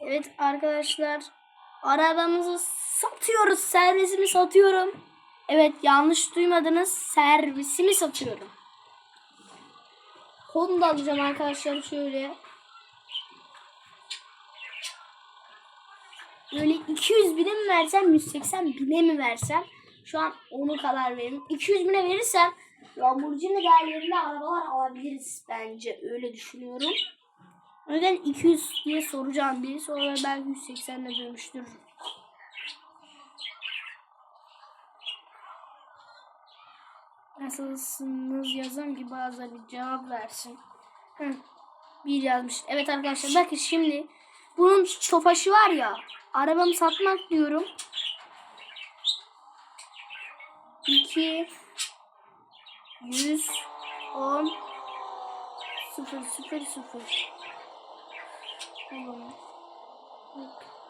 Evet arkadaşlar arabamızı satıyoruz. Servisimi satıyorum. Evet yanlış duymadınız. Servisimi satıyorum. Honda alacağım arkadaşlar şöyle. Böyle 200 bine mi versem 180 bine mi versem şu an onu karar verin. 200 bine verirsem Lamborghini değerlerinde arabalar alabiliriz bence öyle düşünüyorum. Yüzden 200 diye soracağım biri sonra belki 180 ile dönüştürürüm. Nasılsınız yazalım ki bazıları bir cevap versin. Hı. Bir yazmış. Evet arkadaşlar bakın şimdi bunun tofaşı var ya arabamı satmak diyorum. 2 100 10 0 0 0 Oğlum.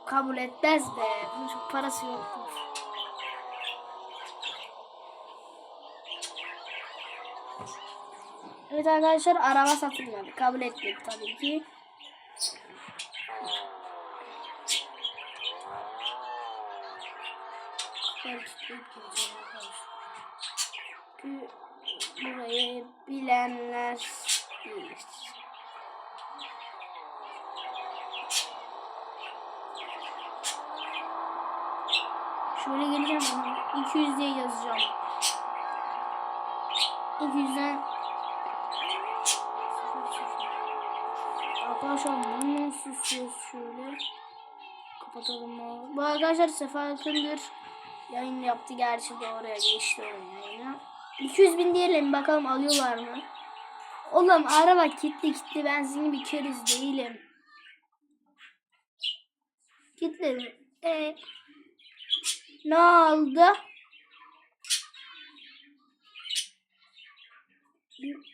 Kabul etmez be. Bunun çok parası yoktur. Evet arkadaşlar araba satılmadı. Kabul etmedi tabii ki. Burayı bilenler bilir. Şöyle geleceğim ama 200 diye yazacağım. 200'den Arkadaşlar bunu nasıl susuyoruz şöyle Kapatalım abi. Bu arkadaşlar Sefa Akındır yayın yaptı gerçi de oraya geçti o yayına. 200 bin diyelim bakalım alıyorlar mı? Oğlum araba kilitli kilitli ben sizin bir keriz değilim. Kilitli mi? E, ne oldu?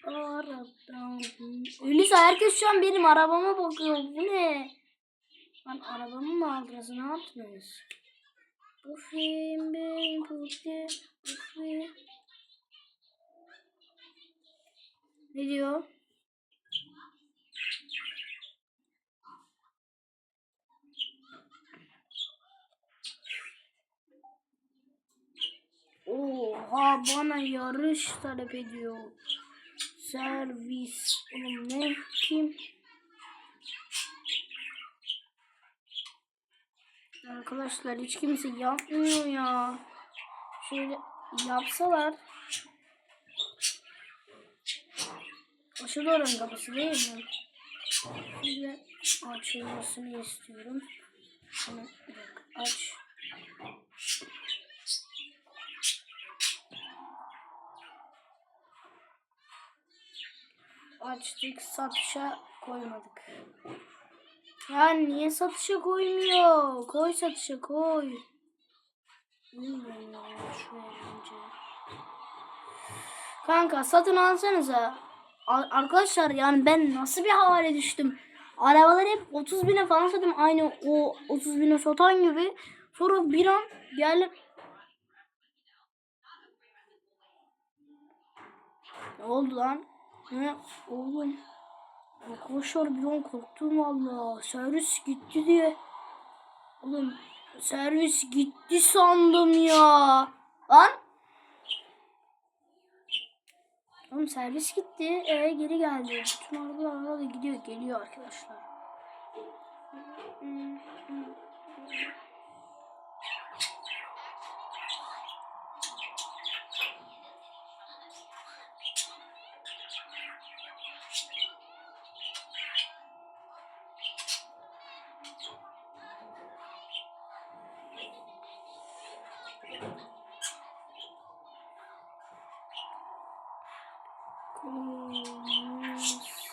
Aradan. Öyleyse herkes şu an benim arabama bakıyor. Bu ne? Lan arabamı mı aldınız? Ne yaptınız? Bu film benim puti. Bu film. Ne diyor? Oha bana yarış talep ediyor. Servis. Ne kim? Arkadaşlar hiç kimse yapmıyor ya. Şöyle yapsalar. Aşırı oranın kapısı değil mi? Şöyle açılmasını istiyorum. Şunu aç. Açtık satışa koymadık. Ya niye satışa koymuyor? Koy satışa koy. Bilmiyorum ya şuraya önce. Kanka satın alsanıza. Arkadaşlar yani ben nasıl bir hale düştüm. Arabaları hep 30 bine falan sattım. Aynı o 30 bine satan gibi. Sonra bir an geldim. Ne oldu lan? Ne oğlum? Arkadaşlar bir an korktum valla. Servis gitti diye. Oğlum servis gitti sandım ya. Lan. Oğlum servis gitti. E geri geldi. Bütün arabalar arada gidiyor. Geliyor arkadaşlar.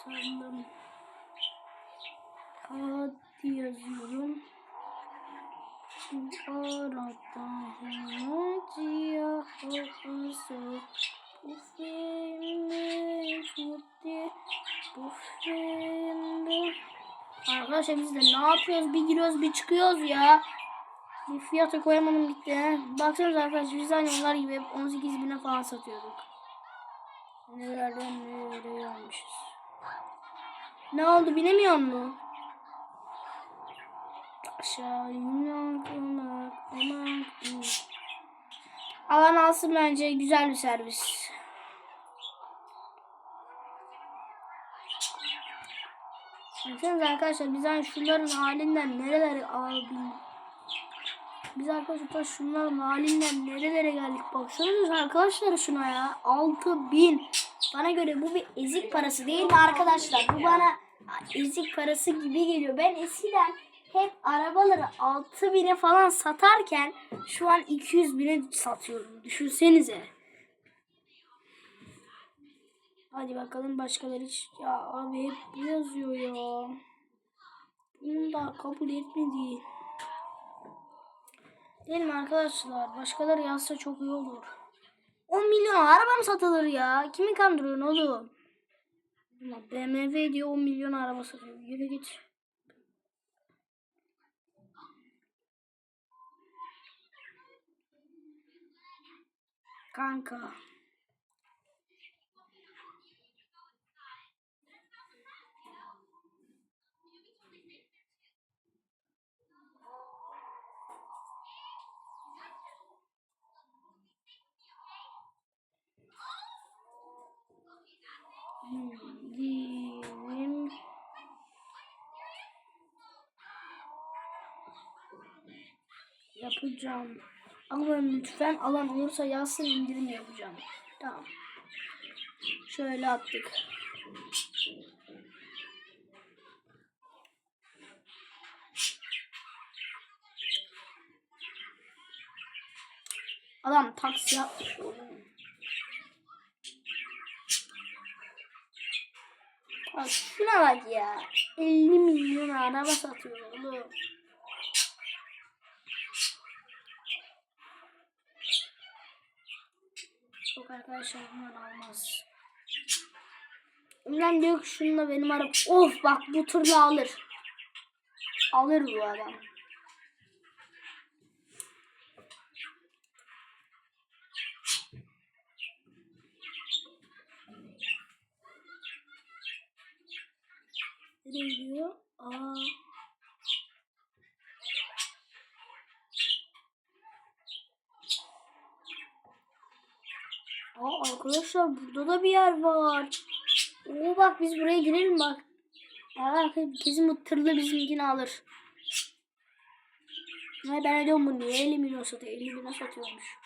Sandım. Hadi yazıyorum. Arada hacıya hafızı Bu filmi gitti Bu filmi Arkadaşlar biz de ne yapıyoruz? Bir giriyoruz bir çıkıyoruz ya. Bir fiyata koyamadım gitti. Baksanıza arkadaşlar biz aynı onlar gibi hep 18 bine falan satıyorduk. Nelerden nereye almışız. Ne oldu bilemiyor musun? Aşağı yumak yumak yumak. Alan alsın bence güzel bir servis. Baksanıza arkadaşlar biz şunların halinden nerelere alabildik. Biz arkadaşlar şunların halinden nerelere geldik. Baksanıza arkadaşlar şuna ya. 6000. Bana göre bu bir ezik parası değil mi arkadaşlar? Bu bana ezik parası gibi geliyor. Ben eskiden hep arabaları 6000'e falan satarken şu an 200 bine satıyorum. Düşünsenize. Hadi bakalım başkaları hiç. Ya abi hep yazıyor ya. Bunu da kabul etmedi. Değil mi arkadaşlar? Başkaları yazsa çok iyi olur. 10 milyon araba mı satılır ya? Kimi kandırıyorsun oğlum? BMW diyor 10 milyon araba satıyor. Yürü git. Kanka. Indirim. Yapacağım. Ama lütfen alan olursa yazsın indirim yapacağım. Tamam. Şöyle attık. Adam taksi yapmış oğlum. Bak şuna bak ya. 50 milyon araba satıyor oğlum. Çok arkadaşlar bunlar almaz. Ulan diyor ki şununla benim araba. Of bak bu turla alır. Alır bu adam. Nereye gidiyor? Aa. Aa arkadaşlar burada da bir yer var. Oo bak biz buraya girelim bak. Aa kesin bu tırlı bizimkini alır. Ne ben diyorum bu niye 50 milyon satıyor? 50 milyon satıyormuş.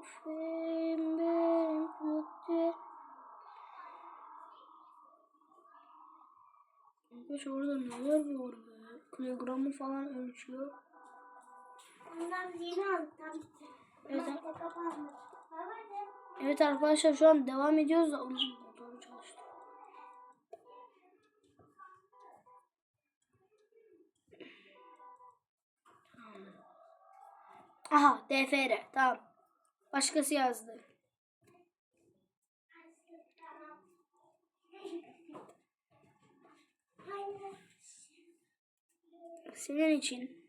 Ufem ben kutte Arkadaş orada neler var be Kilogramı falan ölçüyor Ondan yeni bitti. Evet. Evet arkadaşlar şu an devam ediyoruz da onun motoru çalıştı. Aha DFR tamam. Başkası yazdı. Senin için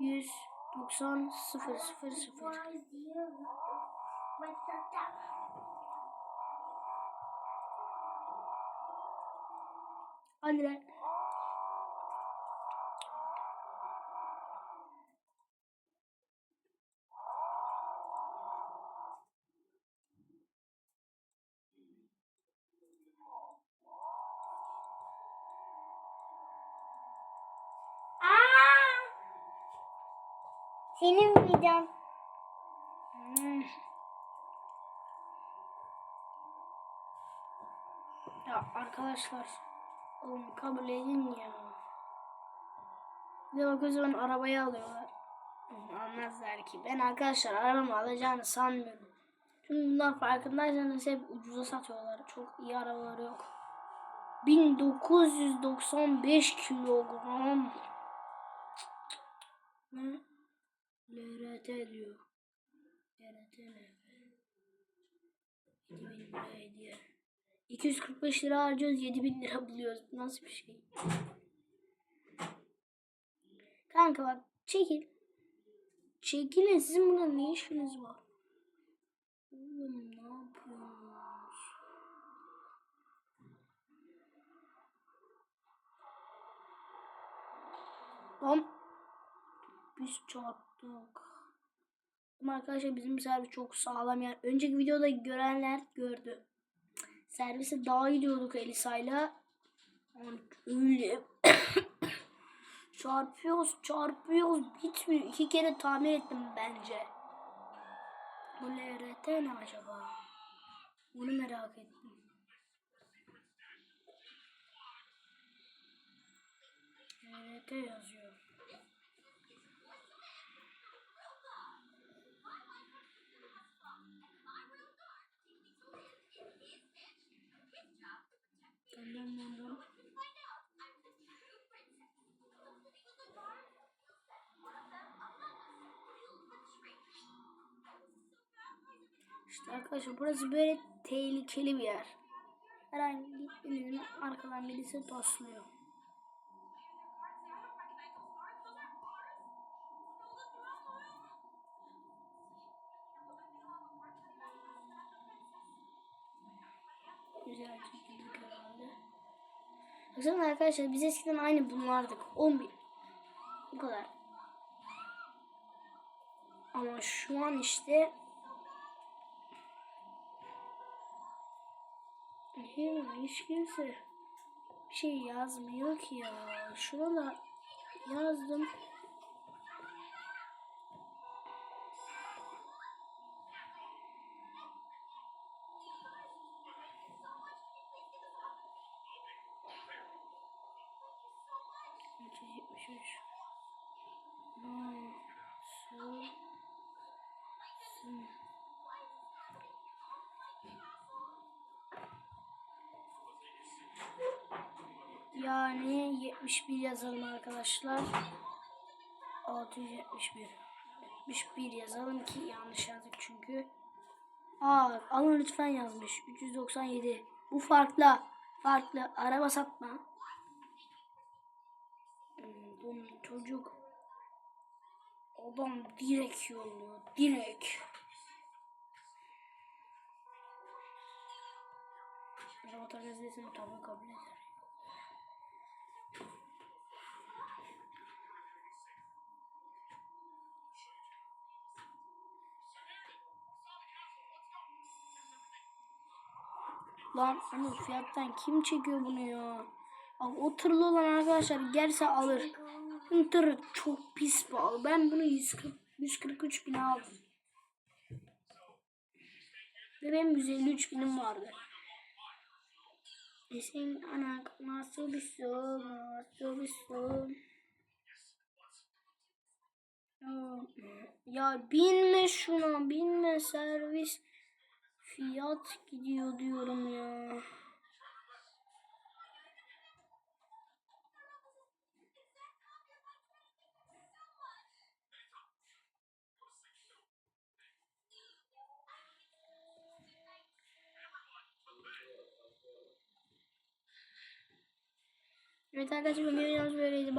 190 0 0 0 Var diyor. WhatsApp'ta. Hadi lan. Senin videon. Hmm. Ya arkadaşlar oğlum kabul edin ya. Bir bak o arabayı alıyorlar. Hı, Anmazlar ki. Ben arkadaşlar arabamı alacağını sanmıyorum. Çünkü bunlar farkındaysanız hep ucuza satıyorlar. Çok iyi arabaları yok. 1995 kilogram. Ne? LRT diyor. LRT ne? 7000 lira hediye. 245 lira harcıyoruz 7000 lira buluyoruz. Bu Nasıl bir şey? Kanka bak çekil. Çekilin sizin burada ne işiniz var? Oğlum ne yapıyorsunuz? Lan biz çarptık. Ama arkadaşlar bizim servis çok sağlam yer. Önceki videoda görenler gördü. Servise daha gidiyorduk Elisa'yla. Öyle çarpıyoruz çarpıyoruz bitmiyor. İki kere tamir ettim bence. Bu LRT ne acaba? Bunu merak ettim. LRT yazıyor. Dön dön dön. İşte arkadaşlar burası böyle tehlikeli bir yer. Her an gittiğinizde arkadan birisi tosluyor. Bakın arkadaşlar biz eskiden aynı bunlardık. 11. Bu kadar. Ama şu an işte hiç kimse bir şey yazmıyor ki ya. Şuna da yazdım. Üç yüz yetmiş üç. Nasıl? Yani 71 yazalım arkadaşlar. 671. 71 yazalım ki yanlış yazdık çünkü. Aa, alın lütfen yazmış. 397. Bu farklı. Farklı. Araba satma. Hmm, Bu çocuk adam direkt yolluyor. Direkt. Takas desem tabii kabul eder. Lan hani fiyattan kim çekiyor bunu ya? Bak o olan arkadaşlar gelse alır. Tırı çok pis pahalı. Ben bunu 140, 143 bin aldım. Ve benim 153 binim vardı. E senin anan nasıl bir son, nasıl bir. Ya, ya binme şuna, binme servis. Fiyat gidiyor diyorum ya. Retraga 5 mil e não se